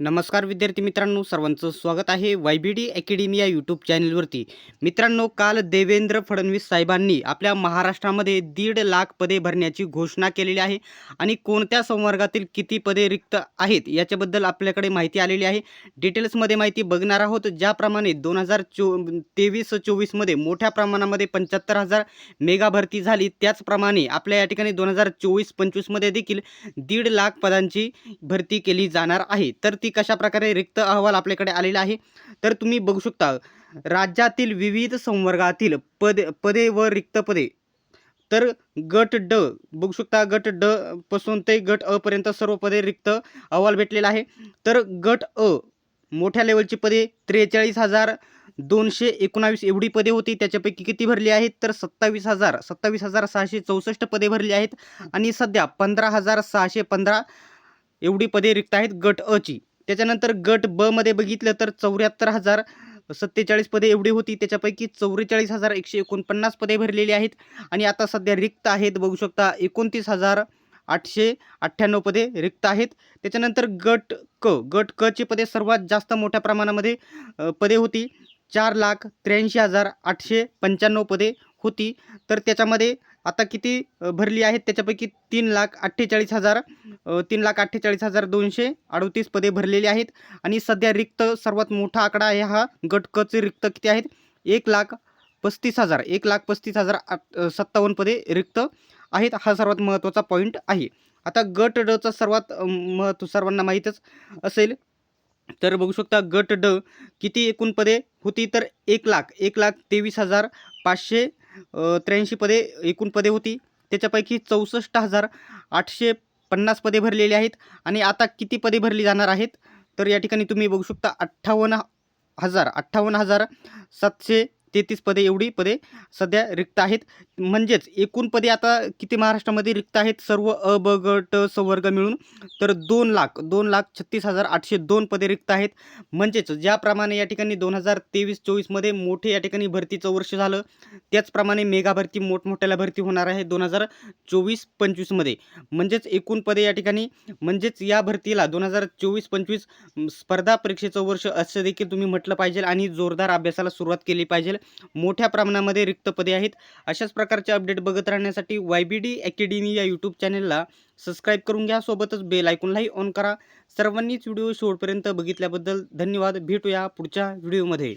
नमस्कार विद्यार्थी मित्रांनो सर्वांचं स्वागत आहे वाय बी डी अकॅडमी या यूट्यूब चॅनलवरती. मित्रांनो काल देवेंद्र फडणवीस साहेबांनी आपल्या महाराष्ट्रामध्ये दीड लाख पदे भरण्याची घोषणा केलेली आहे आणि कोणत्या संवर्गातील किती पदे रिक्त आहेत याच्याबद्दल आपल्याकडे माहिती आलेली आहे. डिटेल्समध्ये माहिती बघणार आहोत. ज्याप्रमाणे दोन हजार चो तेवीस चोवीसमध्ये मोठ्या प्रमाणामध्ये पंच्याहत्तर हजार मेगा भरती झाली त्याचप्रमाणे आपल्या या ठिकाणी दोन हजार चोवीस पंचवीसमध्ये देखील दीड लाख पदांची भरती केली जाणार आहे. तर ती कशा प्रकारे रिक्त अहवाल आपल्याकडे आलेला आहे? तर तुम्ही बघू शकता राज्यातील विविध संवर्गातील पदे पदे व रिक्त पदे. तर गट ड बघू शकता गट ड पासून ते गट अ पर्यंत सर्व पदे रिक्त अहवाल भेटलेला आहे. तर गट अ मोठ्या लेवलची पदे त्रेचाळीस हजार दोनशे एकोणावीस एवढी पदे होती त्याच्यापैकी किती भरली आहेत? तर सत्तावीस हजार सत्तावीस हजार सहाशे चौसष्ट पदे भरली आहेत. आणि सध्या पंधरा हजार सहाशे पंधरा एवढी पदे रिक्त आहेत गट अची त्याच्यानंतर गट ब मध्ये बघितलं तर चौऱ्याहत्तर हजार सत्तेचाळीस पदे एवढी होती. त्याच्यापैकी चौवेचाळीस हजार एकशे एकोणपन्नास पदे भरलेली आहेत. आणि आता सध्या रिक्त आहेत. बघू शकता एकोणतीस हजार आठशे अठ्ठ्याण्णव पदे रिक्त आहेत. त्याच्यानंतर गट क गट क ची पदे सर्वात जास्त मोठ्या प्रमाणामध्ये पदे होती. चार लाख त्र्याऐंशी हजार आठशे पंच्याण्णव पदे होती. तर त्याच्यामध्ये आता किती भरली आहेत? त्याच्यापैकी तीन लाख अठ्ठेचाळीस हजार तीन लाख अठ्ठेचाळीस हजार दोनशे अडतीस पदे भरलेली आहेत. आणि सध्या रिक्त सर्वात मोठा आकडा आहे हा गट रिक्त किती आहेत? एक लाख पस्तीस हजार एक लाख पस्तीस हजार आठ सत्तावन्न पदे रिक्त आहेत. हा सर्वात महत्त्वाचा पॉईंट आहे. आता गट डचा सर्वात महत्त्व सर्वांना माहीतच असेल तर बघू शकता गट ड किती एकूण पदे होती? तर एक लाख एक लाख तेवीस हजार पाचशे त्र्याऐंशी पदे एकूण पदे होती. त्याच्यापैकी चौसष्ट हजार आठशे पन्नास पदे भरलेली आहेत आणि आता किती पदे भरली जाणार आहेत? तर या ठिकाणी तुम्ही बघू शकता अठ्ठावन्न हजार अठ्ठावन्न हजार सातशे तेहतीस पदे एवढी पदे सध्या रिक्त आहेत. म्हणजेच एकूण पदे आता किती महाराष्ट्रामध्ये रिक्त आहेत? सर्व अ ब ग ट संवर्ग मिळून तर दोन लाख दोन लाख छत्तीस हजार आठशे दोन पदे रिक्त आहेत. म्हणजेच ज्याप्रमाणे या ठिकाणी दोन हजार तेवीस चोवीसमध्ये मोठे या ठिकाणी भरतीचं वर्ष झालं त्याचप्रमाणे मेगा भरती मोठमोठ्याला भरती होणार आहे दोन हजार चोवीस पंचवीसमध्ये म्हणजेच एकूण पदे या ठिकाणी म्हणजेच या भरतीला दोन हजार चोवीस पंचवीस स्पर्धा परीक्षेचं वर्ष असं देखील तुम्ही म्हटलं पाहिजे आणि जोरदार अभ्यासाला सुरुवात केली पाहिजे. मोठ्या प्रमाणामध्ये रिक्त पदे आहेत. अशाच प्रकारचे अपडेट बघत राहण्यासाठी वाय बी डी अकॅडमी या यूट्यूब चॅनलला सबस्क्राईब करून घ्या. सोबतच बेल ऐकूनलाही ऑन करा. सर्वांनीच व्हिडिओ शेवटपर्यंत बघितल्याबद्दल धन्यवाद. भेटूया पुढच्या व्हिडिओमध्ये